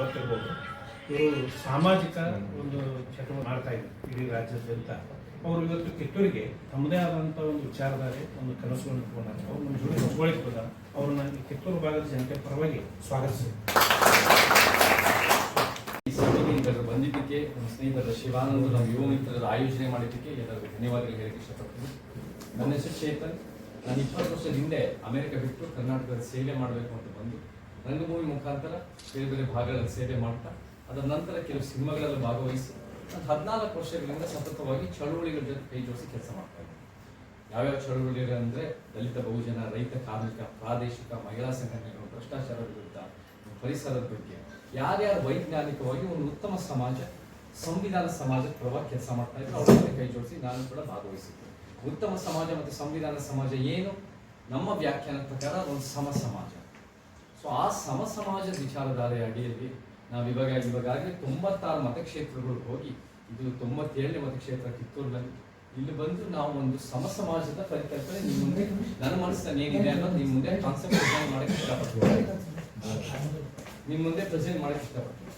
ಗೊತ್ತಿರ್ಬೋದು. ಇವರು ಸಾಮಾಜಿಕ ಒಂದು ಚಟುವಟಿಕೆ ಮಾಡ್ತಾ ಇದ್ದಾರೆ ಇಡೀ ರಾಜ್ಯದಂತ ಅವರು ಇವತ್ತು ಕಿತ್ತೂರಿಗೆ ತಮ್ಮದೇ ಆದಂಥ ಒಂದು ವಿಚಾರಧಾರೆ, ಒಂದು ಕನಸುಗಳನ್ನು ಇಟ್ಕೊಂಡಾರೆ. ಅವ್ರು ನಮ್ಮ ಜೊತೆ ಒಗ್ಗೊಳಿಕೆ ಬಂದ ಅವ್ರನ್ನ ಕಿತ್ತೂರು ಭಾಗದ ಜನತೆ ಪರವಾಗಿ ಸ್ವಾಗತಿಸಿ ಈ ಎಲ್ಲರೂ ಬಂದಿದ್ದಕ್ಕೆ, ನಮ್ಮ ಸ್ನೇಹಿತರ ಶಿವಾನಂದ ನಮ್ಮ ಯುವ ಮಿತ್ರರ ಆಯೋಜನೆ ಮಾಡಿದ್ದಕ್ಕೆ ಎಲ್ಲರಿಗೂ ಧನ್ಯವಾದಗಳು ಹೇಳಕ್ಕೆ ಇಷ್ಟಪಡ್ತೀನಿ. ನನ್ನ ಹೆಸರು ಚೇತನ್. ನಾನು ಇಪ್ಪತ್ತು ವರ್ಷದ ಹಿಂದೆ ಅಮೆರಿಕ ಬಿಟ್ಟು ಕರ್ನಾಟಕದ ಸೇವೆ ಮಾಡಬೇಕು ಅಂತ ಬಂದು ರಂಗಭೂಮಿ ಮುಖಾಂತರ ಬೇರೆ ಬೇರೆ ಭಾಗಗಳಲ್ಲಿ ಸೇವೆ ಮಾಡ್ತಾ, ಅದರ ನಂತರ ಕೆಲವು ಸಿನಿಮಾಗಳಲ್ಲಿ ಭಾಗವಹಿಸಿ ನಾನು ಹದಿನಾಲ್ಕು ವರ್ಷಗಳಿಂದ ಸತತವಾಗಿ ಚಳುವಳಿಗಳ ಜೊತೆ ಕೈ ಜೋಡಿಸಿ ಕೆಲಸ ಮಾಡ್ತಾ ಇದ್ದೀನಿ ಯಾವ್ಯಾವ ಚಳುವಳಿಗಳಂದ್ರೆ ದಲಿತ, ಬಹುಜನ, ರೈತ, ಕಾರ್ಮಿಕ, ಪ್ರಾದೇಶಿಕ, ಮಹಿಳಾ ಸಂಘಟನೆಗಳು ಭ್ರಷ್ಟಾಚಾರ ವಿರುದ್ಧ ಪರಿಸರದ ಬಗ್ಗೆ, ಯಾರ್ಯಾರು ವೈಜ್ಞಾನಿಕವಾಗಿ ಒಂದು ಉತ್ತಮ ಸಮಾಜ, ಸಂವಿಧಾನ ಸಮಾಜದ ಪರವಾಗಿ ಕೆಲಸ ಮಾಡ್ತಾ ಇದ್ರು, ಅವ್ರ ಜೊತೆ ಕೈ ಜೋಡಿಸಿ ನಾನು ಕೂಡ ಭಾಗವಹಿಸಿದ್ದೆ. ಉತ್ತಮ ಸಮಾಜ ಮತ್ತು ಸಂವಿಧಾನ ಸಮಾಜ ಏನು? ನಮ್ಮ ವ್ಯಾಖ್ಯಾನದ ಪ್ರಕಾರ ಒಂದು ಸಮ ಸಮಾಜ. ಸೊ ಆ ಸಮ ಸಮಾಜದ ವಿಚಾರಧಾರೆ ಅಡಿಯಲ್ಲಿ ನಾವು ಇವಾಗ ಇವಾಗಾಗಲೇ ತೊಂಬತ್ತಾರು ಮತಕ್ಷೇತ್ರಗಳು ಹೋಗಿ ಇದು ತೊಂಬತ್ತೇಳನೇ ಮತಕ್ಷೇತ್ರ ಕಿತ್ತೂರಿನಲ್ಲಿ. ಇಲ್ಲಿ ಬಂದು ನಾವು ಒಂದು ಸಮ ಸಮಾಜದ ಪರಿಕಲ್ಪನೆ ನಿಮ್ಮ ಮುಂದೆ ನನ್ನ ಮನಸ್ಸಿನಲ್ಲಿ ಏನಿದೆ ಅನ್ನೋದು ನಿಮ್ಮ ಮುಂದೆ ಕಾನ್ಸೆಪ್ಟ್ ಪ್ರೆಸೆಂಟ್ ಮಾಡಕ್ಕೆ ಇಷ್ಟಪಡ್ತೀವಿ ನಿಮ್ಮ ಮುಂದೆ ಪ್ರೆಸೆಂಟ್ ಮಾಡಕ್ಕೆ ಇಷ್ಟಪಡ್ತೀವಿ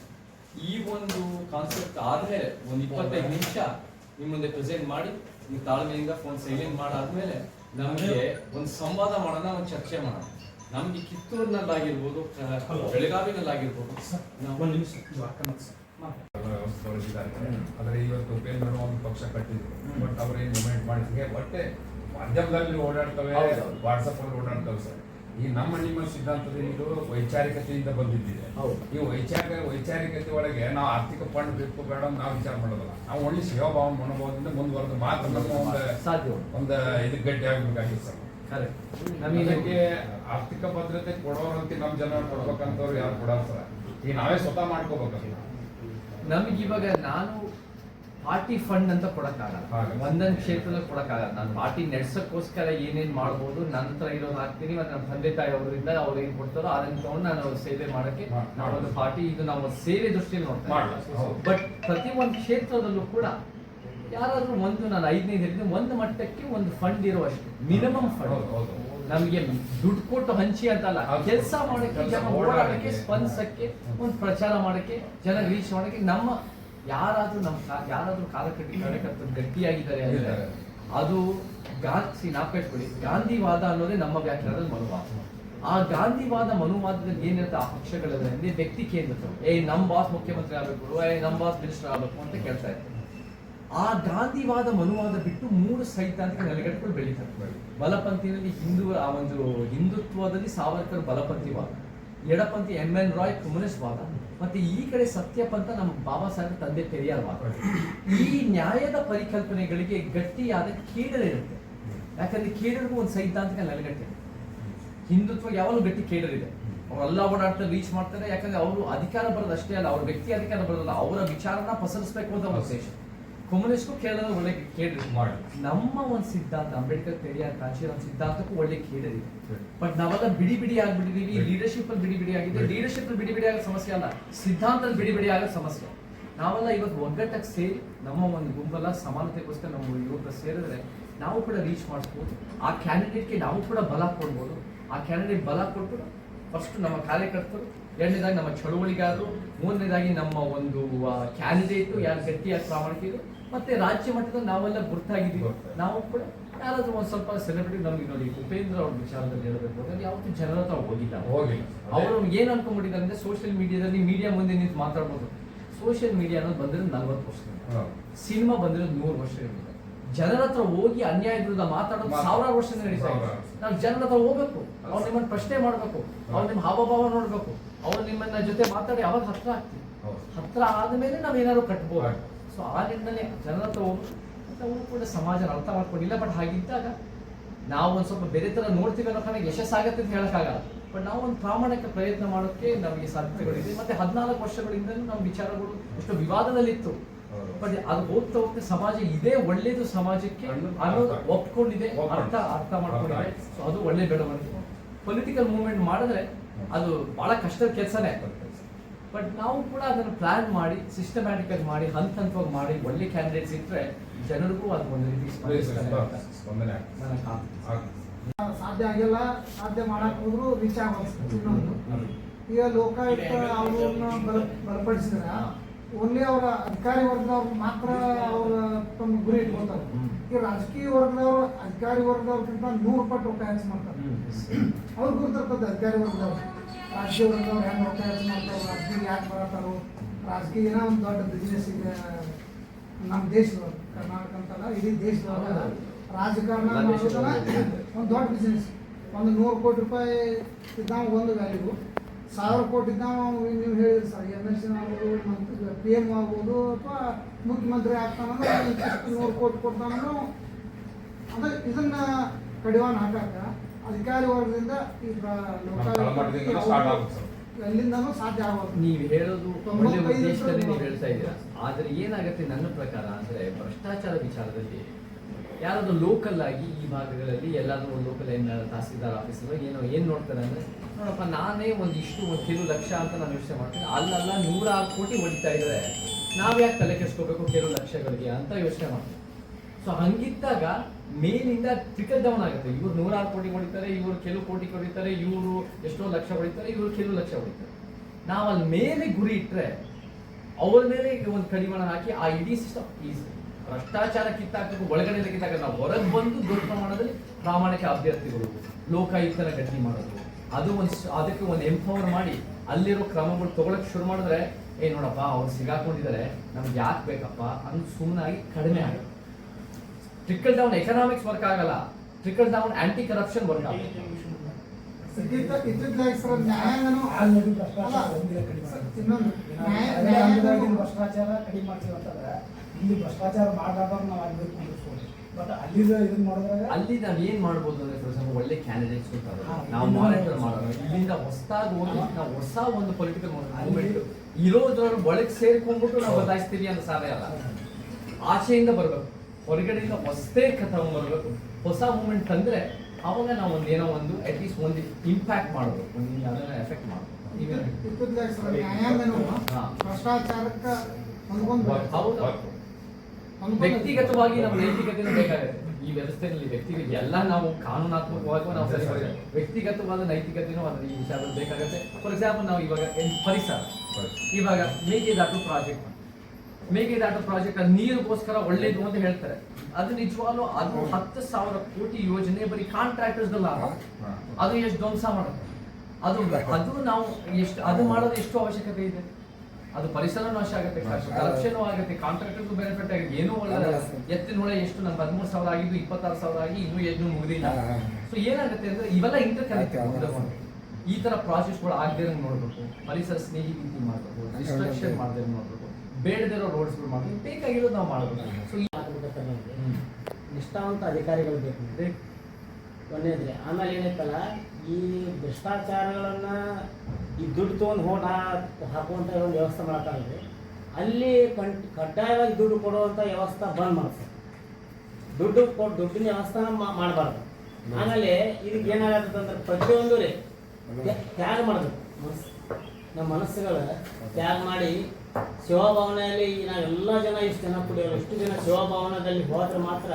ಈ ಒಂದು ಕಾನ್ಸೆಪ್ಟ್ ಆದರೆ ಒಂದು ಇಪ್ಪತ್ತೈದು ನಿಮಿಷ ನಿಮ್ಮ ಮುಂದೆ ಪ್ರೆಸೆಂಟ್ ಮಾಡಿ ನೀವು ತಾಳ್ಮೆಯಿಂದ ಫೋನ್ ಸೈಲೆಂಟ್ ಮಾಡಾದ್ಮೇಲೆ ನಮಗೆ ಒಂದು ಸಂವಾದ ಮಾಡೋಣ ಒಂದು ಚರ್ಚೆ ಮಾಡೋಣ. ನಮ್ಗೆ ಕಿತ್ತೂರಿನಲ್ಲಾಗಿರ್ಬೋದು ಬೆಳಗಾವಿನಲ್ಲಾಗಿರ್ಬೋದು. ಒಂದು ನಿಮಿಷ ಇದು ಆದರೆ ಇವತ್ತು ಉಪೇಂದ್ರ ಒಂದು ಪಕ್ಷ ಕಟ್ಟಿದ್ರು. ಬಟ್ ಅವ್ರೇನು ಮೂವ್ಮೆಂಟ್ ಮಾಡಿದ್ರೆ ಒಟ್ಟೆ ಮಾಧ್ಯಮದಲ್ಲಿ ಓಡಾಡ್ತವೆ. ವಾಟ್ಸಪ್ ಅಲ್ಲಿ ಓಡಾಡ್ತವೆ ಸರ್. ಈ ನಮ್ಮ ನಿಮ್ಮ ಸಿದ್ಧಾಂತದಲ್ಲಿ ಇದು ವೈಚಾರಿಕತೆಯಿಂದ ಬಂದಿದ್ದಿದೆ. ಹೌದು. ಈ ವೈಚಾರಿಕ ವೈಚಾರಿಕತೆ ಒಳಗೆ ನಾವು ಆರ್ಥಿಕ ಫಂಡ್ ಬೇಕು ಬೇಡ ಅಂತ ನಾವು ವಿಚಾರ ಮಾಡೋದಲ್ಲ. ನಾವು ಒಳ್ಳೆ ಸೇವಾಭಾವ ಮನೋಭಾವದಿಂದ ಮುಂದುವರೆದು ಮಾತ್ರ ನಮ್ಮ ಒಂದು ಸಾಧ್ಯ ಒಂದು ಇದು ಗಟ್ಟಿ ಆಗ್ಬೇಕಾಗಿತ್ತು ಸರ್. ನಮಗೆ ಆರ್ಥಿಕ ಭದ್ರತೆ ಕೊಡೋರಂತೆ ನಮ್ಮ ಜನ ಕೊಡ್ಬೇಕಂತವ್ರು ಯಾರು ಕೊಡಲ್ಲ ಸರ್. ಈಗ ನಾವೇ ಸ್ವತಃ ಮಾಡ್ಕೋಬೇಕು ನಮ್ಗೆ ಇವಾಗ ನಾನು ಪಾರ್ಟಿ ಫಂಡ್ ಅಂತ ಕೊಡಕ್ಕಾಗಲ್ಲ. ಒಂದೊಂದು ಕ್ಷೇತ್ರದಲ್ಲಿ ಕೊಡಕ್ಕಾಗಲ್ಲ. ನಾನು ಪಾರ್ಟಿ ನಡ್ಸಕ್ಕೋಸ್ಕರ ಏನೇನ್ ಮಾಡ್ಬೋದು ನಂತರ ಇರೋದು ಹಾಕ್ತೀನಿ ಮತ್ತೆ ನಮ್ಮ ತಂದೆ ತಾಯಿ ಅವರಿಂದ ಅವ್ರು ಏನು ಕೊಡ್ತಾರೋ ಅದನ್ನ ತಗೊಂಡು ನಾನು ಅವ್ರ ಸೇವೆ ಮಾಡಕ್ಕೆ ಮಾಡೋದು ನಾವೊಂದು ಪಾರ್ಟಿ ಇದು ನಾವು ಸೇವೆ ದೃಷ್ಟಿಯಲ್ಲಿ ನೋಡ್ತಾ ಬಟ್ ಪ್ರತಿ ಒಂದು ಕ್ಷೇತ್ರದಲ್ಲೂ ಕೂಡ ಯಾರಾದ್ರೂ ಒಂದು ನಾನು ಐದನೇ ಹೇಳಿದ್ರೆ ಒಂದು ಮಟ್ಟಕ್ಕೆ ಒಂದು ಫಂಡ್ ಇರುವಷ್ಟು ಮಿನಿಮಮ್ ಫಂಡ್. ನಮಗೆ ದುಡ್ಡು ಕೊಟ್ಟು ಹಂಚಿ ಅಂತಲ್ಲ ಅಲ್ಲ ಕೆಲಸ ಮಾಡಕ್ಕೆ ಜನ ಓಡಾಡಕ್ಕೆ. ಸ್ಪಂದಿಸಕ್ಕೆ ಒಂದು ಪ್ರಚಾರ ಮಾಡಕ್ಕೆ ಜನ ರೀಚ್ ಮಾಡಕ್ಕೆ ನಮ್ಮ ಯಾರಾದ್ರೂ ನಮ್ಮ ಯಾರಾದರೂ ಕಾಲಕಟ್ಟಿ ಕಾರ್ಯಕರ್ತರು ಗಟ್ಟಿಯಾಗಿದ್ದಾರೆ ಅಂದ್ರೆ. ಅದು ಗಾಂಧಿ ನಾಪೇಟ್ಕೊಳ್ಳಿ ಗಾಂಧಿವಾದ ಅನ್ನೋದೇ ನಮ್ಮ ವ್ಯಾಖ್ಯಾನದಲ್ಲಿ ಮನುವಾದ ಆ ಗಾಂಧಿವಾದ ಮನುವಾದದಲ್ಲಿ ಏನಿರುತ್ತೆ ಆ ಪಕ್ಷಗಳಲ್ಲಿ ವ್ಯಕ್ತಿ ಕೇಂದ್ರ ಏ ನಮ್ ಬಾಸ್ ಮುಖ್ಯಮಂತ್ರಿ ಆಗ್ಬೇಕು ಏ ನಮ್ ಬಾಸ್ ಮಿನಿಸ್ಟರ್ ಆಗ್ಬೇಕು ಅಂತ ಕೇಳ್ತಾ ಇದ್ದಾರೆ ಆ ಗಾಂಧಿವಾದ ಮನುವಾದ ಬಿಟ್ಟು ಮೂರು ಸೈದ್ಧಾಂತಿಕ ನೆಲೆಗಟ್ಟುಗಳು ಬೆಳೀತಾರೆ ಬಲಪಂಥಿನಲ್ಲಿ ಹಿಂದೂ, ಆ ಒಂದು ಹಿಂದುತ್ವದಲ್ಲಿ ಸಾವರ್ಕರ್ ಬಲಪಂಥಿವಾದ, ಎಡಪಂಥಿ ಎಂ ಎನ್ ರಾಯ್ ಕಮ್ಯುನಿಸ್ಟ್ ವಾದ ಮತ್ತೆ ಈ ಕಡೆ ಸತ್ಯಪಂಥ ನಮ್ಮ ಬಾಬಾ ಸಾಹೇಬ್ ತಂದೆ ಪೆರಿಯಾರ್ ವಾದ ಈ ನ್ಯಾಯದ ಪರಿಕಲ್ಪನೆಗಳಿಗೆ ಗಟ್ಟಿಯಾದ ಕೇಡರಿರುತ್ತೆ ಯಾಕಂದ್ರೆ ಕೇಡರಿಗೂ ಒಂದು ಸೈದ್ಧಾಂತಿಕ ನೆಲೆಗಟ್ಟಿದೆ ಹಿಂದುತ್ವ ಯಾವಾಗಲೂ ಗಟ್ಟಿ ಕೇಡರಿದೆ ಅವರೆಲ್ಲ ಓಡಾಡ್ತಾರೆ ರೀಚ್ ಮಾಡ್ತಾರೆ. ಯಾಕಂದ್ರೆ ಅವರು ಅಧಿಕಾರ ಬರೋದು ಅಷ್ಟೇ ಅಲ್ಲ, ಅವ್ರ ವ್ಯಕ್ತಿ ಅಧಿಕಾರ ಬರೋದಲ್ಲ, ಅವರ ವಿಚಾರನ ಪಸರಿಸಬೇಕು ಅಂತ ಅವರ ಉದ್ದೇಶ. ಕಮ್ಯುನಿಸ್ಟ್ಗೂ ಕೇರಳದ ಒಳ್ಳೆ ಕೇಳಿ ಮಾಡಿ. ನಮ್ಮ ಒಂದು ಸಿದ್ಧಾಂತ, ಅಂಬೇಡ್ಕರ್ ಪೆರಿಯಾರ್ ಒಂದು ಸಿದ್ಧಾಂತಕ್ಕೂ ಒಳ್ಳೆ ಕೇಳಿದೆ. ಬಟ್ ನಾವೆಲ್ಲ ಬಿಡಿ ಬಿಡಿ ಆಗ್ಬಿಟ್ಟಿದೀವಿ ಲೀಡರ್ಶಿಪ್ ಅಲ್ಲಿ ಬಿಡಿ ಬಿಡಿ ಆಗಿದೆ ಲೀಡರ್ಶಿಪ್ ಅಲ್ಲಿ ಬಿಡಿ ಬಿಡಿ ಆಗೋ ಸಮಸ್ಯೆ ಅಲ್ಲ, ಸಿದ್ಧಾಂತದಲ್ಲಿ ಬಿಡಿ ಬಿಡಿ ಆಗೋ ಸಮಸ್ಯೆ. ನಾವೆಲ್ಲ ಇವತ್ತು ಒಗ್ಗಟ್ಟಕ್ಕೆ ಸೇರಿ ನಮ್ಮ ಒಂದು ಗುಂಪಲ್ಲ ಸಮಾನತೆಗೋಸ್ಕರ ನಮ್ಮ ಯುವಕರು ಸೇರಿದ್ರೆ ನಾವು ಕೂಡ ರೀಚ್ ಮಾಡಿಸ್ಬೋದು. ಆ ಕ್ಯಾಂಡಿಡೇಟ್ಗೆ ನಾವು ಕೂಡ ಬಲ ಕೊಡ್ಬೋದು. ಆ ಕ್ಯಾಂಡಿಡೇಟ್ ಬಲ ಕೊಟ್ಟು ಫಸ್ಟ್ ನಮ್ಮ ಕಾರ್ಯಕರ್ತರು, ಎರಡನೇದಾಗಿ ನಮ್ಮ ಚಳುವಳಿಗಾರರು, ಮೂರನೇದಾಗಿ ನಮ್ಮ ಒಂದು ಕ್ಯಾಂಡಿಡೇಟು ಯಾರು ಗಟ್ಟಿಯಾಗಿ ಪ್ರಾಮಾಣಿಕರು ಮತ್ತೆ ರಾಜ್ಯ ಮಟ್ಟದಲ್ಲಿ ನಾವೆಲ್ಲ ಗುರ್ತಾಗಿದ್ದೀವಿ. ನಾವು ಕೂಡ ಯಾರಾದ್ರೂ ಒಂದ್ ಸ್ವಲ್ಪ ಸೆಲೆಬ್ರಿಟಿ ನಮ್ಗೆ ನೋಡಿ ಉಪೇಂದ್ರ ಅವ್ರ ವಿಚಾರದಲ್ಲಿ ಹೇಳಬೇಕು ಅಂದ್ರೆ ಯಾವತ್ತೂ ಜನರ ಹತ್ರ ಹೋಗಿಲ್ಲ. ಅವರು ಏನ್ ಅನ್ಕೊಂಡ್ಬಿಟ್ಟಿದ್ದಾರೆ ಅಂದ್ರೆ ಸೋಷಿಯಲ್ ಮೀಡಿಯಾದಲ್ಲಿ ಮೀಡಿಯಾ ಮುಂದೆ ನಿಂತು ಮಾತಾಡ್ಬೋದು. ಸೋಷಿಯಲ್ ಮೀಡಿಯಾ ಅನ್ನೋದು ಬಂದಿರೋದು ನಲ್ವತ್ತು ವರ್ಷ. ಸಿನಿಮಾ ಬಂದಿರೋದು ನೂರು ಇರುತ್ತೆ. ಜನರ ಹತ್ರ ಹೋಗಿ ಅನ್ಯಾಯ ವಿರುದ್ಧ ಮಾತಾಡೋದು. ಸಾವಿರಾರು ವರ್ಷ ನಡೀತಾ ಇದೆ. ನಾವು ಜನರ ಹತ್ರ ಹೋಗ್ಬೇಕು. ಅವ್ರು ನಿಮ್ಮನ್ನ ಪ್ರಶ್ನೆ ಮಾಡ್ಬೇಕು. ಅವ್ರು ನಿಮ್ಮ ಹಾವಭಾವ ನೋಡ್ಬೇಕು. ಅವ್ರು ನಿಮ್ಮನ್ನ ಜೊತೆ ಮಾತಾಡಿ ಅವಾಗ ಹತ್ರ ಆಗ್ತೀವಿ. ಹತ್ರ ಆದ್ಮೇಲೆ ನಾವ್ ಏನಾದ್ರು ಕಟ್ಬೋದು. ಸೊ ಆ ನಿಟ್ಟಿನಲ್ಲಿ ಜನರ ಹತ್ರ ಅವರು ಕೂಡ ಸಮಾಜನ ಅರ್ಥ ಮಾಡ್ಕೊಂಡಿಲ್ಲ ಬಟ್ ಹಾಗಿದ್ದಾಗ ನಾವು ಒಂದು ಸ್ವಲ್ಪ ಬೇರೆ ತರ ನೋಡ್ತೀವಿ ಅನ್ನೋ ಕಾರಣ ಯಶಸ್ಸಾಗತ್ತೆ ಅಂತ ಹೇಳಕ್ಕಾಗಲ್ಲ. ಬಟ್ ನಾವು ಒಂದು ಪ್ರಾಮಾಣಿಕ ಪ್ರಯತ್ನ ಮಾಡೋಕೆ ನಮಗೆ ಸಾಧ್ಯತೆಗಳಿದೆ ಮತ್ತೆ ಹದಿನಾಲ್ಕು ವರ್ಷಗಳಿಂದಲೂ ನಮ್ಮ ವಿಚಾರಗಳು ಎಷ್ಟು ವಿವಾದದಲ್ಲಿತ್ತು. ಬಟ್ ಅದು ಹೋಗ್ತಾ ಹೋಗ್ತಾ ಸಮಾಜ ಇದೇ ಒಳ್ಳೇದು ಸಮಾಜಕ್ಕೆ ಅನ್ನೋದು. ಒಪ್ಕೊಂಡಿದೆ ಅರ್ಥ ಅರ್ಥ ಮಾಡ್ಕೊಂಡಿದೆ. ಸೊ ಅದು ಒಳ್ಳೆ ಬೆಳವಣಿಗೆ ಪೊಲಿಟಿಕಲ್ ಮೂವ್ಮೆಂಟ್ ಮಾಡಿದ್ರೆ ಅದು ಬಹಳ ಕಷ್ಟದ ಕೆಲಸನೇ. ಬಟ್ ನಾವು ಕೂಡ ಅದನ್ನು ಪ್ಲಾನ್ ಮಾಡಿ ಸಿಸ್ಟಮ್ಯಾಟಿಕ್ ಆಗಿ ಮಾಡಿ ಹಂತ ಹಂತವಾಗಿ ಮಾಡಿ ಒಳ್ಳೆ ಕ್ಯಾಂಡಿಡೇಟ್ಸ್ ಇಟ್ಟರೆ ಜನರಿಗೂ ಅದು ಒಂದು ರೀತಿ. ಸಾಧ್ಯ ಆಗಿಲ್ಲ ಸಾಧ್ಯ ಮಾಡಕ್ ಹೋದ್ರು ರೀಚ್ ಆಗೋದು ಇನ್ನೊಂದು ಈಗ ಲೋಕಾಯುಕ್ತ ಅವ್ರನ್ನ ಬಲಪಡಿಸಿದ್ರ ಓನ್ಲಿ ಅವರ ಅಧಿಕಾರಿ ವರ್ಗದವ್ರು ಮಾತ್ರ ಅವ್ರ ತಮ್ಮ ಗುರಿ ಇಟ್ಕೊತಾರೆ ಈ ರಾಜಕೀಯ ವರ್ಗದವ್ರು ಅಧಿಕಾರಿ ವರ್ಗದವ್ರಿಗಿಂತ ನೂರು ಪಟ್ಟು ರೊಕ್ಕ ಹೆಚ್ಚು ಮಾಡ್ತಾರೆ ಅವ್ರು ಗುರುತಿರ್ತದೆ ಅಧಿಕಾರಿ ವರ್ಗದವ್ರು. ರಾಜಕೀಯ ವರ್ಗದವ್ರು ಹೆಂಗೆ ರೊಕ್ಕ ಹೆಚ್ಚು ಮಾಡ್ತಾರೆ ರಾಜಕೀಯ ಯಾಕೆ ಬರತ್ತಾರೋ ರಾಜಕೀಯ ಏನೋ ಒಂದು ದೊಡ್ಡ ಬಿಸ್ನೆಸ್ ಇದೆ ನಮ್ಮ ದೇಶದವ್ರು ಕರ್ನಾಟಕ ಅಂತಲ್ಲ ಇಡೀ ದೇಶದೊಳಗೆ ರಾಜಕಾರಣ ಒಂದು ದೊಡ್ಡ ಬಿಸ್ನೆಸ್ ಒಂದು ನೂರು ಕೋಟಿ ರೂಪಾಯಿ ಇದ್ದಾವ ಒಂದು ವ್ಯಾಲ್ಯೂ ಸಾವಿರ ಕೋಟಿ ಇದ್ದಾವ ನೀವು ಹೇಳಿದ್ರಿ ಸರ್ ಎಂ ಎಸ್ ಆಗ್ಬೋದು ಪಿ ಎಂ ಆಗ್ಬೋದು ಅಥವಾ ಮುಖ್ಯಮಂತ್ರಿ ಆಗ್ತಾನಂದ್ರೆ ನೂರು ಕೋಟಿ ಕೊಡ್ತಾನೋ ಅಂದ್ರೆ ಇದನ್ನು ಕಡಿವಾಣ ಹಾಕಾಕ ಅಧಿಕಾರಿ ವರ್ಗದಿಂದ ಈ ಆಗುತ್ತೆ. ಎಲ್ಲಿಂದನೂ ಸಾಧ್ಯ ಆಗೋದು ನೀವು ಹೇಳೋದು ಒಳ್ಳೆ ಉದ್ದೇಶದಲ್ಲಿ ನೀವು ಹೇಳ್ತಾ ಇದ್ದೀರಾ? ಆದ್ರೆ ಏನಾಗುತ್ತೆ ನನ್ನ ಪ್ರಕಾರ ಅಂದ್ರೆ ಭ್ರಷ್ಟಾಚಾರ ವಿಚಾರದಲ್ಲಿ ಯಾರಾದರೂ ಲೋಕಲ್ ಆಗಿ ಈ ಭಾಗಗಳಲ್ಲಿ ಎಲ್ಲಾದ್ರೂ ಒಂದು ಲೋಕಲ್ ಏನ್ ತಹಸೀಲ್ದಾರ್ ಆಫೀಸ್ ಏನೋ ಏನ್ ನೋಡ್ತಾರೆ ಅಂದ್ರೆ ನೋಡಪ್ಪ ನಾನೇ ಒಂದು ಇಷ್ಟು ಒಂದು ಕೆಲವು ಲಕ್ಷ ಅಂತ ನಾನು ಯೋಚನೆ ಮಾಡ್ತೀನಿ. ಅಲ್ಲೆಲ್ಲ ನೂರಾರು ಕೋಟಿ ಹೊಡಿತಾ ಇದ್ದಾರೆ ನಾವ್ಯಾಕೆ ತಲೆ ಕೆಡಿಸ್ಕೋಬೇಕು ಕೆಲವು ಲಕ್ಷಗಳಿಗೆ ಅಂತ ಯೋಚನೆ ಮಾಡ್ತೀವಿ ಸೊ ಹಂಗಿದ್ದಾಗ ಮೇಲಿಂದ ಟ್ರಿಕಲ್ ಡೌನ್ ಆಗುತ್ತೆ. ಇವ್ರು ನೂರಾರು ಕೋಟಿ ಹೊಡಿತಾರೆ, ಇವರು ಕೆಲವು ಕೋಟಿ ಹೊಡಿತಾರೆ ಇವರು ಎಷ್ಟೋ ಲಕ್ಷ ಹೊಡಿತಾರೆ, ಇವರು ಕೆಲವು ಲಕ್ಷ ಹೊಡಿತಾರೆ. ನಾವು ಅಲ್ಲಿ ಮೇಲೆ ಗುರಿ ಇಟ್ಟರೆ ಅವ್ರ ಮೇಲೆ ಒಂದು ಕಡಿಮಣ ಹಾಕಿ ಆ ಇಡೀ ಸಿಸ್ಟಮ್ ಈಸ್ ಭ್ರಷ್ಟಾಚಾರ ಕಿತ್ತಾಕಬೇಕು ಒಳಗಡೆ ಕಿತ್ತಾಕ ನಾವು ಹೊರಗೆ ಬಂದು ದೊಡ್ಡ ಪ್ರಮಾಣದಲ್ಲಿ ಪ್ರಾಮಾಣಿಕ ಅಭ್ಯರ್ಥಿಗಳು, ಲೋಕಾಯುಕ್ತನ ಗಟ್ಟಿ ಮಾಡೋದು. ಅದು ಒಂದು ಅದಕ್ಕೆ ಒಂದು ಎಂಪವರ್ ಮಾಡಿ, ಅಲ್ಲಿರೋ ಕ್ರಮಗಳು ತಗೊಳಕ್ ಶುರು ಮಾಡಿದ್ರೆ, ಏ ನೋಡಪ್ಪ, ಅವ್ರು ಸಿಗಾಕೊಂಡಿದ್ದಾರೆ ನಮ್ಗೆ ಯಾಕೆ ಬೇಕಪ್ಪ ಅಂತ ಸುಮ್ಮನಾಗಿ ಕಡಿಮೆ ಆಗುತ್ತೆ. ಟ್ರಿಕಲ್ ಡೌನ್ ಎಕನಾಮಿಕ್ಸ್ ವರ್ಕ್ ಆಗಲ್ಲ. Trickle down anti corruption work ನ್ಯಾಯಾಂಗನೂ ಭ್ರಷ್ಟಾಚಾರ ಕಡಿಮೆ ಮಾಡ್ತೀವಿ ಅಂತಂದ್ರೆ ಇಲ್ಲಿ ಭ್ರಷ್ಟಾಚಾರ ಮಾಡಬಾರ್ದು ನಾವು ಅಲ್ಲಿ ಬಟ್ ಅಲ್ಲಿ ಇದನ್ನ ಮಾಡಿದ್ರೆ ಅಲ್ಲಿ ನಾವ್ ಏನ್ ಮಾಡ್ಬೋದು ಅಂದ್ರೆ example, ಒಳ್ಳೆ ಕ್ಯಾಂಡಿಡೇಟ್ಸ್ ಇರ್ತಾರೆ ನಾವು ಮಾನಿಟರ್ ಮಾಡೋದು ಇಲ್ಲಿಂದ ಹೊಸದಾಗಿ ಹೋಗಿ ನಾವು ಹೊಸ ಒಂದು ಪೊಲಿಟಿಕಲ್ ಮೂವ್ಮೆಂಟ್ ಇರೋದ್ರೊಳಗೆ ಒಳಗೆ ಸೇರ್ಕೊಂಡ್ಬಿಟ್ಟು ನಾವು ಬದಲಾಯಿಸ್ತೀವಿ ಅಂತ ಸಾಧ್ಯ ಅಲ್ಲ. ಆಚೆಯಿಂದ ಬರ್ಬೇಕು. ಹೊರಗಡೆಯಿಂದ ಹೊಸದೇ ತಗೊಂಡ್ಬರ್ಬೇಕು ಹೊಸ ಮೂಮೆಂಟ್ ತಂದರೆ ಅವಾಗ ನಾವು ಒಂದು ಏನೋ ಒಂದು ಅಟ್ಲೀಸ್ಟ್ ಒಂದು ಇಂಪ್ಯಾಕ್ಟ್ ಮಾಡಬೇಕು ಒಂದು ಅದನ್ನ ಎಫೆಕ್ಟ್ ಮಾಡಬೇಕು ವ್ಯಕ್ತಿಗತವಾಗಿ ನಮ್ಮ ನೈತಿಕತೆ ಬೇಕಾಗುತ್ತೆ. ಈ ವ್ಯವಸ್ಥೆಯಲ್ಲಿ ವ್ಯಕ್ತಿ ಎಲ್ಲ ನಾವು ಕಾನೂನಾತ್ಮಕವಾಗಿ ನಾವು ಸರಿ. ವ್ಯಕ್ತಿಗತವಾದ ನೈತಿಕತೆನೂ ಅದರ ಈ ವಿಚಾರದಲ್ಲಿ ಬೇಕಾಗುತ್ತೆ. ಫಾರ್ ಎಕ್ಸಾಂಪಲ್ ನಾವು ಇವಾಗ ಪರಿಸರ. ಇವಾಗ ಮೇಕೆದಾಟು ಪ್ರಾಜೆಕ್ಟ್ ಮೇಕೆದಾಟು ಪ್ರಾಜೆಕ್ಟ್ ಅಲ್ಲಿ ನೀರಿಗೋಸ್ಕರ ಒಳ್ಳೇದು ಅಂತ ಹೇಳ್ತಾರೆ. ಅದು ನಿಜವಾಗ್ಲೂ ಅದು ಹತ್ತು ಸಾವಿರ ಕೋಟಿ ಯೋಜನೆ ಬರೀ ಕಾಂಟ್ರಾಕ್ಟರ್ಸ್ ಅಲ್ಲ ಅದು ಎಷ್ಟು ಧ್ವಂಸ ಮಾಡುತ್ತೆ? ಅದು ಅದು ನಾವು ಎಷ್ಟು ಅದು ಮಾಡೋದು ಎಷ್ಟು ಅವಶ್ಯಕತೆ ಇದೆ. ಅದು ಪರಿಸರ ನಾಶ ಆಗುತ್ತೆ ಕರಪ್ಷನ್ ಆಗುತ್ತೆ. ಕಾಂಟ್ರಾಕ್ಟರ್ಗೂ ಬೆನಿಫಿಟ್ ಆಗುತ್ತೆ. ಏನೂ ಒಳ್ಳೆ ಎತ್ತಿನ ಹೊಳೆ ಎಷ್ಟು? ನಮ್ಗೆ ಹದಿಮೂರು ಸಾವಿರ ಆಗಿದ್ದು ಇಪ್ಪತ್ತಾರು ಸಾವಿರ ಆಗಿ ಇನ್ನೂ ಏನು ಮುಗಿದಿಲ್ಲ. ಸೊ ಏನಾಗುತ್ತೆ ಅಂದ್ರೆ ಇವೆಲ್ಲ ಇಂಟರ್ ಕನೆಕ್ಟ್ ಈ ತರ ಪ್ರಾಜೆಕ್ಟ್ಗಳು ಆಗದೆ ನೋಡ್ಬೇಕು. ಪರಿಸರ ಸ್ನೇಹಿ ರೀತಿ ಮಾಡಬೇಕು. ಡಿಸ್ಟ್ರಕ್ಷನ್ ಮಾಡದೆ ನೋಡ್ಬೇಕು. ಬೇಡದಿರೋ ರೋಡ್ಸ್ಗಳು ಮಾಡಬೇಕು ಬೇಕಾಗಿರೋದು ನಾವು ಮಾಡಬೇಕು ಸೊ ನಿಷ್ಠಾವಂತ ಅಧಿಕಾರಿಗಳು ಬೇಕು ಬೇಕು. ಒಂದೇದ್ರಿ ಆಮೇಲೆ ಏನೈತಲ್ಲ ಈ ಭ್ರಷ್ಟಾಚಾರಗಳನ್ನ ಈ ದುಡ್ಡು ತೊಗೊಂಡು ಹೋಟ ಹಾಕುವಂಥ ಒಂದು ವ್ಯವಸ್ಥೆ ಮಾಡ್ತಾರೆ ಅಲ್ಲಿ ಕಣ್ ಕಡ್ಡಾಯವಾಗಿ ದುಡ್ಡು ಕೊಡುವಂಥ ವ್ಯವಸ್ಥೆ ಬಂದ್ ಮಾಡ್ತಾರೆ. ದುಡ್ಡು ಕೊಟ್ಟು ದುಡ್ಡಿನ ವ್ಯವಸ್ಥೆ ಮಾಡಬಾರ್ದು. ಆಮೇಲೆ ಇದಕ್ಕೆ ಏನಾಗತ್ತೆ ಅಂದ್ರೆ ಪ್ರತಿಯೊಂದು ರೀ ತ್ಯ- ತ್ಯಾಗ ಮಾಡಬೇಕು. ಮನಸ್ಸು ನಮ್ಮ ಮನಸ್ಸುಗಳ ತ್ಯಾಗ ಮಾಡಿ ಶಿವಭಾವನೆಯಲ್ಲಿ ಎಲ್ಲ ಜನ ಇಷ್ಟು ಜನ ಕುಡಿಯೋರು ಇಷ್ಟು ಜನ ಶಿವಭವನದಲ್ಲಿ ಹೋದ್ರೆ ಮಾತ್ರ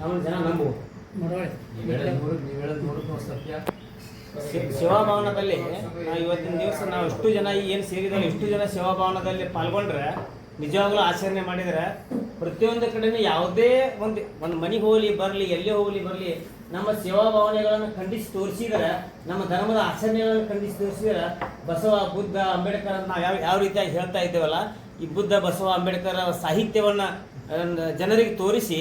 ನಮ್ಮ ಜನ ನಂಬುವುದು. ನೀವ್ ನೀವ್ ಸತ್ಯ. ಶಿವಭವನದಲ್ಲಿ ನಾವು ಇವತ್ತಿನ ದಿವಸ ನಾವು ಎಷ್ಟು ಜನ ಏನು ಸೇರಿದಲ್ಲ ಎಷ್ಟು ಜನ ಶಿವಭವನದಲ್ಲಿ ಪಾಲ್ಗೊಂಡ್ರೆ ನಿಜವಾಗ್ಲೂ ಆಚರಣೆ ಮಾಡಿದ್ರೆ ಪ್ರತಿಯೊಂದು ಕಡೆನೂ ಯಾವುದೇ ಒಂದು ಒಂದು ಮನೆಗೆ ಹೋಗಲಿ, ಬರಲಿ, ಎಲ್ಲೇ ಹೋಗಲಿ, ಬರಲಿ, ನಮ್ಮ ಸೇವಾ ಭಾವನೆಗಳನ್ನು ಖಂಡಿಸಿ ತೋರಿಸಿದ್ರೆ, ನಮ್ಮ ಧರ್ಮದ ಆಚರಣೆಗಳನ್ನು ಖಂಡಿಸಿ ತೋರಿಸಿದ್ರೆ, ಬಸವ, ಬುದ್ಧ, ಅಂಬೇಡ್ಕರ್ ಅಂತ ನಾವು ಯಾವ ಯಾವ ರೀತಿಯಾಗಿ ಹೇಳ್ತಾ ಇದ್ದೇವಲ್ಲ, ಈ ಬುದ್ಧ, ಬಸವ, ಅಂಬೇಡ್ಕರ್ ಸಾಹಿತ್ಯವನ್ನು ಜನರಿಗೆ ತೋರಿಸಿ,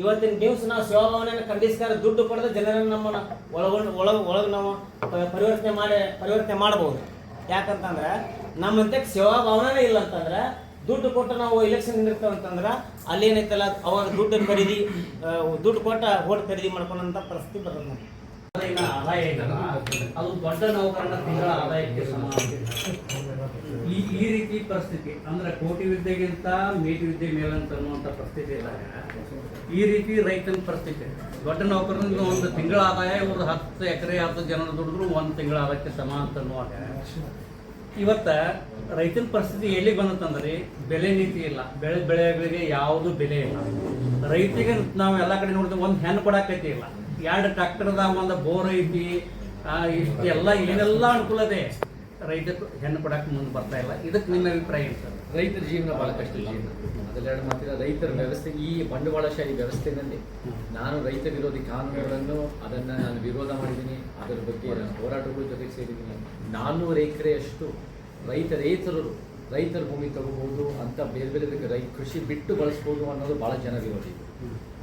ಇವತ್ತಿನ ದಿವಸ ನಾವು ಸೇವಾ ಭಾವನೆಯನ್ನು ಖಂಡಿಸ್ಕಾರ ದುಡ್ಡು ಪಡೆದ ಜನರನ್ನು ನಮ್ಮನ್ನು ಒಳಗೊಂಡು ಒಳಗೆ ಒಳಗೆ ನಾವು ಪರಿವರ್ತನೆ ಮಾಡಿ, ಪರಿವರ್ತನೆ ಮಾಡ್ಬೋದು. ಯಾಕಂತಂದ್ರೆ ನಮ್ಮಂತೆ ಸೇವಾ ಭಾವನೆ ಇಲ್ಲ ಅಂತಂದ್ರೆ ದುಡ್ಡು ಕೊಟ್ಟು ನಾವು ಎಲೆಕ್ಷನ್ ಅಂತಂದ್ರೆ ಅಲ್ಲಿ ಏನೈತಲ್ಲ ಅವಾಗ ದುಡ್ಡು ಖರೀದಿ ದುಡ್ಡು ಕೊಟ್ಟ ಓಟ್ ಖರೀದಿ ಮಾಡ್ಕೊಂಡಂತ ಪರಿಸ್ಥಿತಿ ಬರ್ತದೆ ನಮಗೆ. ಆದಾಯ ಇದೆಯಲ್ಲ, ಅದು ದೊಡ್ಡ ನೌಕರನ ತಿಂಗಳ ಆದಾಯಕ್ಕೆ ಸಮಾನ ಈ ಈ ರೀತಿ ಪರಿಸ್ಥಿತಿ, ಅಂದ್ರೆ ಕೋಟಿ ವಿದ್ಯೆಗಿಂತ ಮೇಟಿ ವಿದ್ಯೆ ಮೇಲಂತ ಅನ್ನುವಂಥ ಪರಿಸ್ಥಿತಿ ಇಲ್ಲ ಈ ರೀತಿ ರೈತನ ಪರಿಸ್ಥಿತಿ, ದೊಡ್ಡ ನೌಕರನಿಗೆ ಒಂದು ತಿಂಗಳ ಆದಾಯ ಇವರು ಹತ್ತು ಎಕರೆ ಹತ್ತು ಜನ ದುಡಿದ್ರು ಒಂದು ತಿಂಗಳ ಆದಾಯಕ್ಕೆ ಸಮ ಅಂತ ಅನ್ನುವಾಗ ಇವತ್ತ ರೈತನ ಪರಿಸ್ಥಿತಿ ಎಲ್ಲಿಗೆ ಬಂದಂತಂದ್ರೆ ಬೆಲೆ ನೀತಿ ಇಲ್ಲ. ಬೆಳೆ ಬೆಳೆಗಳಿಗೆ ಯಾವುದು ಬೆಲೆ ಇಲ್ಲ. ರೈತಿಗೆ ನಾವು ಎಲ್ಲ ಕಡೆ ನೋಡಿದ್ರೆ ಒಂದು ಹೆಣ್ಣು ಕೊಡಾಕೈತಿ ಇಲ್ಲ. ಎರಡು ಟ್ರ್ಯಾಕ್ಟರ್ದಾಗ ಒಂದು ಬೋರ್ ಐತಿ ಇಷ್ಟೆಲ್ಲ ಏನೆಲ್ಲ ಅನುಕೂಲ ಇದೆ. ರೈತರು ಹೆಣ್ಣು ಕೊಡಕ್ಕೆ ಮುಂದೆ ಬರ್ತಾ ಇಲ್ಲ. ಇದಕ್ಕೆ ನಿಮ್ಮ ಅಭಿಪ್ರಾಯ ಏನು ಸರ್? ರೈತರ ಜೀವನ ಬಹಳ ಕಷ್ಟ ಅದೆರಡು ಮಾತಿಲ್ಲ, ರೈತರ ವ್ಯವಸ್ಥೆ, ಈ ಬಂಡವಾಳಶಾಹಿ ವ್ಯವಸ್ಥೆಯಲ್ಲಿ ನಾನು ರೈತ ವಿರೋಧಿ ಕಾನೂನುಗಳನ್ನು ಅದನ್ನ ನಾನು ವಿರೋಧ ಮಾಡಿದ್ದೀನಿ. ಅದರ ಬಗ್ಗೆ ನಾನು ಹೋರಾಟಗಳ ಜೊತೆಗೆ ಸೇರಿದ್ದೀನಿ. ನಾನ್ನೂರು ಎಕರೆಯಷ್ಟು ರೈತರೇತರರು ರೈತರ ಭೂಮಿ ತಗೋಬಹುದು ಅಂತ ಬೇರೆ ಬೇರೆ ರೈ ಕೃಷಿ ಬಿಟ್ಟು ಬಳಸ್ಬೋದು ಅನ್ನೋದು ಭಾಳ ಜನ ವಿರೋಧಿ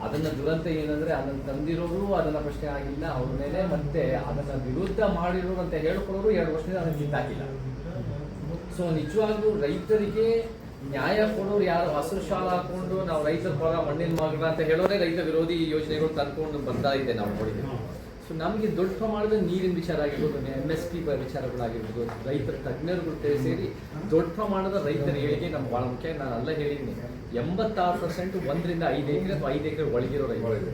ಅದನ್ನ ದುರಂತ ಏನಂದ್ರೆ ಅದನ್ನ ತಂದಿರೋರು ಅದನ್ನ ಪ್ರಶ್ನೆ ಆಗಿಲ್ಲ, ಅವ್ರ ಮೇಲೆ ಮತ್ತೆ ಅದನ್ನ ವಿರುದ್ಧ ಮಾಡಿರೋರು ಅಂತ ಹೇಳ್ಕೊಳ್ಳೋರು ಎರಡು ವರ್ಷದಿಂದ ಅದನ್ನ ಕಿತ್ತಾಕಿಲ್ಲ ಸೊ ನಿಜವಾಗ್ಲೂ ರೈತರಿಗೆ ನ್ಯಾಯ ಕೊಡೋರು ಯಾರು? ಹಸಿರು ಶಾಲ ಹಾಕೊಂಡು ನಾವು ರೈತರ ಪರ ಮಣ್ಣಿನ ಮಗಳ ಅಂತ ಹೇಳೋರೆ ರೈತ ವಿರೋಧಿ ಯೋಜನೆಗಳು ತಂದ್ಕೊಂಡು ಬರ್ತಾ ನಾವು ನೋಡಿದ್ದೀವಿ. ಸೊ ನಮಗೆ ದೊಡ್ಡ ಪ್ರಮಾಣದ ನೀರಿನ ವಿಚಾರ ಆಗಿರ್ಬೋದು ಎಂ ಎಸ್ ಪಿ ವಿಚಾರಗಳಾಗಿರ್ಬೋದು ರೈತರ ತಜ್ಞರುಗಳು ಸೇರಿ ದೊಡ್ಡ ಪ್ರಮಾಣದ ರೈತರ ಏಳಿಗೆ ನಮ್ಗೆ ಭಾಳ ಮುಖ್ಯ. ನಾನು ಅಲ್ಲ ಹೇಳಿದ್ದೀನಿ ಎಂಬತ್ತಾರು ಪರ್ಸೆಂಟ್ ಒಂದರಿಂದ ಐದು ಎಕರೆ ಅಥವಾ ಐದು ಎಕರೆ ಒಳಗಿರೋ ರೈತರು.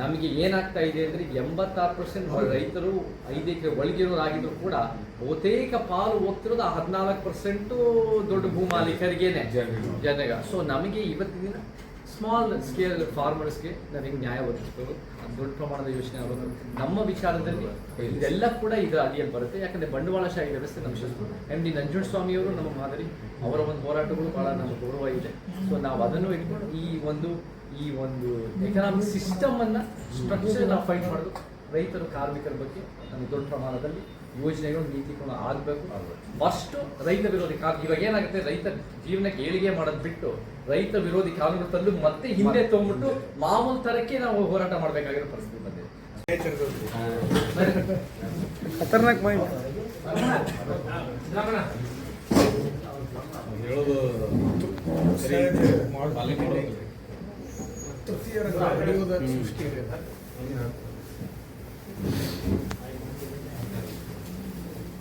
ನಮಗೆ ಏನಾಗ್ತಾ ಇದೆ ಅಂದ್ರೆ ಎಂಬತ್ತಾರು ಪರ್ಸೆಂಟ್ ರೈತರು ಐದು ಎಕರೆ ಒಳಗಿರೋರಾಗಿದ್ರು ಕೂಡ ಬಹುತೇಕ ಪಾಲು ಹೋಗ್ತಿರೋದು ಆ ಹದಿನಾಲ್ಕು ಪರ್ಸೆಂಟು ದೊಡ್ಡ ಭೂಮಾಲೀಕರಿಗೇನೆ. ಜನಗ ಸೊ ನಮಗೆ ಇವತ್ತಿನ ಸ್ಮಾಲ್ ಸ್ಕೇಲ್ ಫಾರ್ಮರ್ಸ್ಗೆ ನನಗೆ ನ್ಯಾಯ ಒದಗಿಸ್ಬೋದು? ದೊಡ್ಡ ಪ್ರಮಾಣದ ಯೋಚನೆ ಆಗೋದು ನಮ್ಮ ವಿಚಾರದಲ್ಲಿ ಇದೆಲ್ಲ ಕೂಡ ಇದರ ಅಡಿಯಲ್ಲಿ ಬರುತ್ತೆ. ಯಾಕಂದ್ರೆ ಬಂಡವಾಳಶಾಹಿ ವ್ಯವಸ್ಥೆ ನಮ್ಮ ಶಸ್ತು ಎಂ ಡಿ ನಂಜುಂಡಸ್ವಾಮಿಯವರು ನಮ್ಮ ಮಾದರಿ, ಅವರ ಒಂದು ಹೋರಾಟಗಳು ಭಾಳ ನಮ್ಮ ಗೌರವ ಇದೆ. ಸೊ ನಾವು ಅದನ್ನು ಇಟ್ಕೊಂಡು ಈ ಒಂದು ಈ ಒಂದು ಎಕನಾಮಿಕ್ ಸಿಸ್ಟಮ್ ಅನ್ನ ಸ್ಟ್ರಕ್ಚರ್ ನಾವು ಫೈಟ್ ಮಾಡೋದು ರೈತರು, ಕಾರ್ಮಿಕರ ಬಗ್ಗೆ ನಮ್ಮ ದೊಡ್ಡ ಪ್ರಮಾಣದಲ್ಲಿ ಯೋಜನೆಗಳು ನೀತಿಗಳು ಆಗಬೇಕು. ಫಸ್ಟ್ ರೈತ ವಿರೋಧಿ ಕಾನೂನು ಇವಾಗ ಏನಾಗುತ್ತೆ? ರೈತ ಜೀವನಕ್ಕೆ ಏಳಿಗೆ ಮಾಡೋದು ಬಿಟ್ಟು ರೈತ ವಿರೋಧಿ ಕಾನೂನು ತಂದು ಮತ್ತೆ ಹಿಂದೆ ತೊಗೊಂಡ್ಬಿಟ್ಟು ಮಾಮೂಲು ತರಕ್ಕೆ ನಾವು ಹೋರಾಟ ಮಾಡಬೇಕಾಗಿರೋ ಪರಿಸ್ಥಿತಿ ಬಂದಿದೆ. ಹೇಳೋದು ಅವರು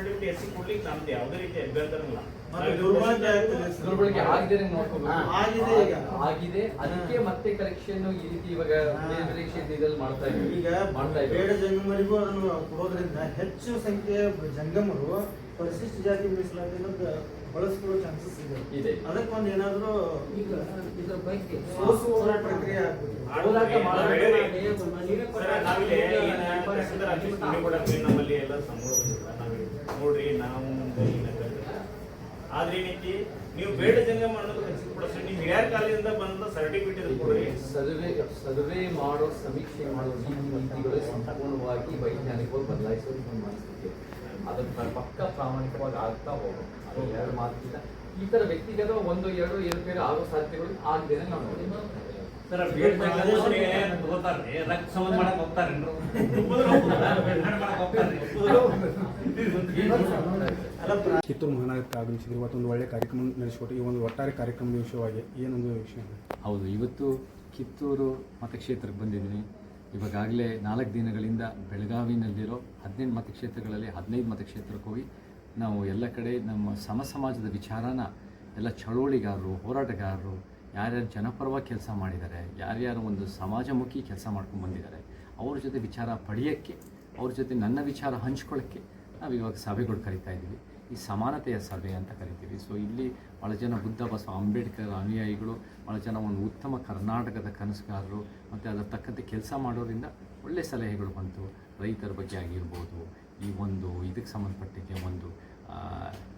ಸರ್ಟಿಫಿಕೇಟ್ ಎಸ್ ಕೊಡ್ಲಿಕ್ಕೆ ನಮ್ದು ಯಾವುದೇ ರೀತಿ ಅಭ್ಯಂತರ ಇಲ್ಲ. ಮತ್ತೆ ದುರ್ಬಳಕೆ ಆಗ್ತದೆ ಸರ್. ದುರ್ಬಳಕೆ ಆಗದೆ ನೋಡ್ಕೋಬೇಕು ಆಗಿದೆ ಈಗ. ಆಗಿದೆ ಅದಕ್ಕೆ ಮತ್ತೆ ಕಲೆಕ್ಷನ್ ಈ ರೀತಿ ಇವಾಗ ಬೇರೆ ಬೇರೆ ಕ್ಷೇತ್ರದಲ್ಲಿ ಮಾಡ್ತಾ ಇದ್ದೀವಿ. ಈಗ ಮಾಡ್ತಾ ಬೇಡ ಇದ್ದೀವಿ ಜಂಗಮರಿಗೂ ಅದನ್ನು ಕೊಡೋದ್ರಿಂದ ಹೆಚ್ಚು ಸಂಖ್ಯೆಯ ಜಂಗಮರು ಪರಿಶಿಷ್ಟ ಜಾತಿ ಮೀಸಲಾತಿ ಬಳಸ್ಕೊಳ್ಳೋ ಚಾನ್ಸಸ್ ಇದೆ. ಇದೆ. ಅದಕ್ಕೆ ಒಂದು ಏನಾದರೂ ಈಗ ಇದ್ರ ಬಗ್ಗೆ ಹೋರಾಟ ಪ್ರಕ್ರಿಯೆ ಆಗ್ಬೋದು. ಹೋರಾಟ ಸರ್, ನಾವಿಲ್ಲಿ ಏನ್ ನಮ್ಮಲ್ಲಿ ಎಲ್ಲ ಸಂಭವ ನೋಡ್ರಿ ನಾವು ಆದ್ರೆ ಏನೈತಿ ನೀವು ಬೇಡ ಜಂಗಮ ಅನ್ನೋದು ನೀವು ಯಾರ ಕಾಲದಿಂದ ಬಂದ ಸರ್ಟಿಫಿಕೇಟ್ ಕೊಡ್ರಿ. ಸರ್ವೆ ಸರ್ವೆ ಮಾಡೋ ಸಮೀಕ್ಷೆ ಮಾಡೋ ನೀತಿ ನೀತಿಗಳು ಸಂಪೂರ್ಣವಾಗಿ ವೈಜ್ಞಾನಿಕವಾಗಿ ಬದಲಾಯಿಸೋದು ಒಂದು ಮನಸ್ಥಿತಿ ಅದನ್ನ ಪಕ್ಕ ಪ್ರಾಮಾಣಿಕವಾಗಿ ಆಗ್ತಾ ಹೋಗೋದು. ಅದು ಎರಡು ಮಾತಿಲ್ಲ. ಈ ತರ ವ್ಯಕ್ತಿಗತ ಒಂದು ಎರಡು ಏರುಪೇರು ಆಗೋ ಸಾಧ್ಯತೆಗಳು ಆಗಿದೆ ನಾವು ರಕ್ತ ಸಂಬಂಧ ಮಾಡಕ್ ಹೋಗ್ತಾರೇನ್ರು ಪ್ರ- ಕಿತ್ತೂರು ಮಹಾನಗರಕ್ಕೆ ಆಗಮಿಸಿದ್ರು ಇವತ್ತೊಂದು ಒಳ್ಳೆಯ ಕಾರ್ಯಕ್ರಮ ನಡೆಸಿಕೊಟ್ಟು ಈ ಒಂದು ಒಟ್ಟಾರೆ ಕಾರ್ಯಕ್ರಮದ ವಿಷಯವಾಗಿ ಏನೊಂದು ವಿಷಯ ಹೌದು, ಇವತ್ತು ಕಿತ್ತೂರು ಮತಕ್ಷೇತ್ರಕ್ಕೆ ಬಂದಿದ್ದೀನಿ ಇವಾಗಲೇ ನಾಲ್ಕು ದಿನಗಳಿಂದ ಬೆಳಗಾವಿನಲ್ಲಿರೋ ಹದಿನೆಂಟು ಮತಕ್ಷೇತ್ರಗಳಲ್ಲಿ ಹದಿನೈದು ಮತಕ್ಷೇತ್ರಕ್ಕೆ ಹೋಗಿ ನಾವು ಎಲ್ಲ ಕಡೆ ನಮ್ಮ ಸಮ ಸಮಾಜದ ವಿಚಾರನ ಎಲ್ಲ ಚಳುವಳಿಗಾರರು, ಹೋರಾಟಗಾರರು ಯಾರ್ಯಾರು ಜನಪರವಾಗಿ ಕೆಲಸ ಮಾಡಿದ್ದಾರೆ, ಯಾರ್ಯಾರು ಒಂದು ಸಮಾಜಮುಖಿ ಕೆಲಸ ಮಾಡ್ಕೊಂಡು ಬಂದಿದ್ದಾರೆ, ಅವ್ರ ಜೊತೆ ವಿಚಾರ ಪಡೆಯೋಕ್ಕೆ, ಅವ್ರ ಜೊತೆ ನನ್ನ ವಿಚಾರ ಹಂಚ್ಕೊಳ್ಳೋಕ್ಕೆ ನಾವು ಇವಾಗ ಸಭೆಗಳು ಕರಿತಾ ಇದ್ದೀವಿ. ಈ ಸಮಾನತೆಯ ಸಭೆ ಅಂತ ಕರಿತೀವಿ. ಸೊ ಇಲ್ಲಿ ಭಾಳ ಜನ ಬುದ್ಧ, ಬಸವ, ಅಂಬೇಡ್ಕರ್ ಅನುಯಾಯಿಗಳು ಭಾಳ ಜನ ಒಂದು ಉತ್ತಮ ಕರ್ನಾಟಕದ ಕನಸುಗಾರರು, ಮತ್ತು ಅದರ ತಕ್ಕಂತೆ ಕೆಲಸ ಮಾಡೋದ್ರಿಂದ ಒಳ್ಳೆಯ ಸಲಹೆಗಳು ಬಂತು. ರೈತರ ಬಗ್ಗೆ ಆಗಿರ್ಬೋದು, ಈ ಒಂದು ಇದಕ್ಕೆ ಸಂಬಂಧಪಟ್ಟಿದ್ದೆ ಒಂದು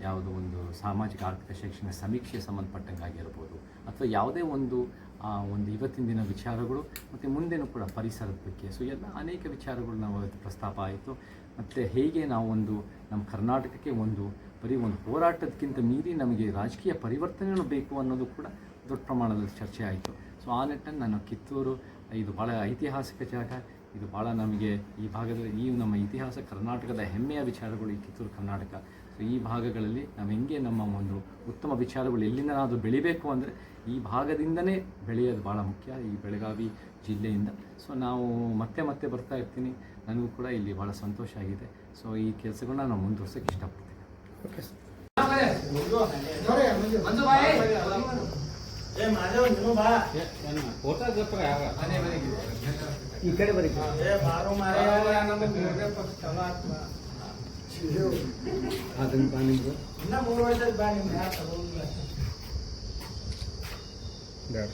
ಯಾವುದು ಒಂದು ಸಾಮಾಜಿಕ, ಆರ್ಥಿಕ, ಶೈಕ್ಷಣಿಕ ಸಮೀಕ್ಷೆ ಸಂಬಂಧಪಟ್ಟಂಗೆ ಆಗಿರ್ಬೋದು, ಅಥವಾ ಯಾವುದೇ ಒಂದು ಆ, ಒಂದು ಇವತ್ತಿನ ದಿನ ವಿಚಾರಗಳು ಮತ್ತು ಮುಂದೆನೂ ಕೂಡ ಪರಿಸರದ ಬಗ್ಗೆ. ಸೊ ಎಲ್ಲ ಅನೇಕ ವಿಚಾರಗಳು ನಾವು ಇವತ್ತು ಪ್ರಸ್ತಾಪ ಆಯಿತು. ಮತ್ತು ಹೇಗೆ ನಾವು ಒಂದು ನಮ್ಮ ಕರ್ನಾಟಕಕ್ಕೆ ಒಂದು ಬರೀ ಒಂದು ಹೋರಾಟದಕ್ಕಿಂತ ಮೀರಿ ನಮಗೆ ರಾಜಕೀಯ ಪರಿವರ್ತನೆಗಳು ಬೇಕು ಅನ್ನೋದು ಕೂಡ ದೊಡ್ಡ ಪ್ರಮಾಣದಲ್ಲಿ ಚರ್ಚೆ ಆಯಿತು. ಸೊ ಆ ನಿಟ್ಟಿನಲ್ಲಿ ನಾನು ಕಿತ್ತೂರು ಇದು ಭಾಳ ಐತಿಹಾಸಿಕ ಜಾಗ. ಇದು ಭಾಳ ನಮಗೆ ಈ ಭಾಗದಲ್ಲಿ ಈ ನಮ್ಮ ಇತಿಹಾಸ ಕರ್ನಾಟಕದ ಹೆಮ್ಮೆಯ ವಿಚಾರಗಳು ಈ ಕಿತ್ತೂರು ಕರ್ನಾಟಕ. ಸೊ ಈ ಭಾಗಗಳಲ್ಲಿ ನಾವು ಹೆಂಗೆ ನಮ್ಮ ಒಂದು ಉತ್ತಮ ವಿಚಾರಗಳು ಎಲ್ಲಿಂದನಾದರೂ ಬೆಳಿಬೇಕು ಅಂದರೆ ಈ ಭಾಗದಿಂದನೇ ಬೆಳೆಯೋದು ಭಾಳ ಮುಖ್ಯ ಈ ಬೆಳಗಾವಿ ಜಿಲ್ಲೆಯಿಂದ. ಸೊ ನಾವು ಮತ್ತೆ ಮತ್ತೆ ಬರ್ತಾ ಇರ್ತೀನಿ. ನನಗೂ ಕೂಡ ಇಲ್ಲಿ ಭಾಳ ಸಂತೋಷ ಆಗಿದೆ. ಸೊ ಈ ಕೆಲಸಗಳನ್ನ ನಾವು ಮುಂದುವರ್ಸೋಕ್ಕೆ ಇಷ್ಟಪಡ್ತೀನಿ. ಓಕೆ ಈ ಕಡೆ ಬರೀ ಏ ಬಾರೋ ಮಾರೇ ಅದನ್ನ ಬಾ ನಿಮ್ದು ಇನ್ನ ಮೂರು ವರ್ಷದ ಬಾ ನಿಮ್ಗೆ ಯಾರು ತಗೊಂಡಿಲ್ಲ ಬೇಡ